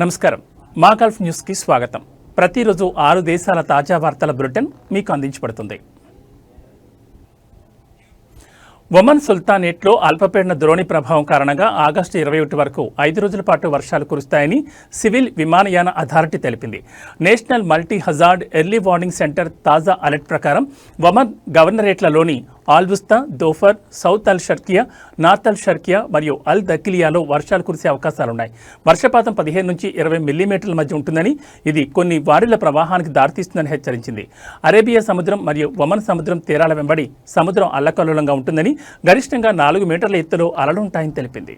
నమస్కారం. మాగల్ఫ్ న్యూస్కి స్వాగతం. ప్రతిరోజు ఆరు దేశాల తాజా వార్తల బులెటిన్ మీకు అందించబడుతుంది. ఒమన్ సుల్తానేట్లో అల్పపీడన ద్రోణి ప్రభావం కారణంగా ఆగస్టు ఇరవై ఒకటి వరకు ఐదు రోజుల పాటు వర్షాలు కురుస్తాయని సివిల్ విమానయాన అథారిటీ తెలిపింది. National multi hazard early warning centre తాజా అలర్ట్ ప్రకారం Oman గవర్నరేట్లలోని Al Wusta Dhofar south Al Sharqiyah north Al Sharqiyah మరియు అల్ దకిలియాలో వర్షాలు కురిసే అవకాశాలున్నాయి. వర్షపాతం పదిహేను నుంచి ఇరవై మిల్లీమీటర్ల మధ్య ఉంటుందని ఇది కొన్ని వారిల ప్రవాహానికి దారితీస్తుందని హెచ్చరించింది. అరేబియా సముద్రం మరియు వమన్ సముద్రం తీరాల వెంబడి సముద్రం అల్లకల్లోలంగా ఉంటుందని గరిష్టంగా నాలుగు మీటర్ల ఎత్తులో అలలుంటాయని తెలిపింది.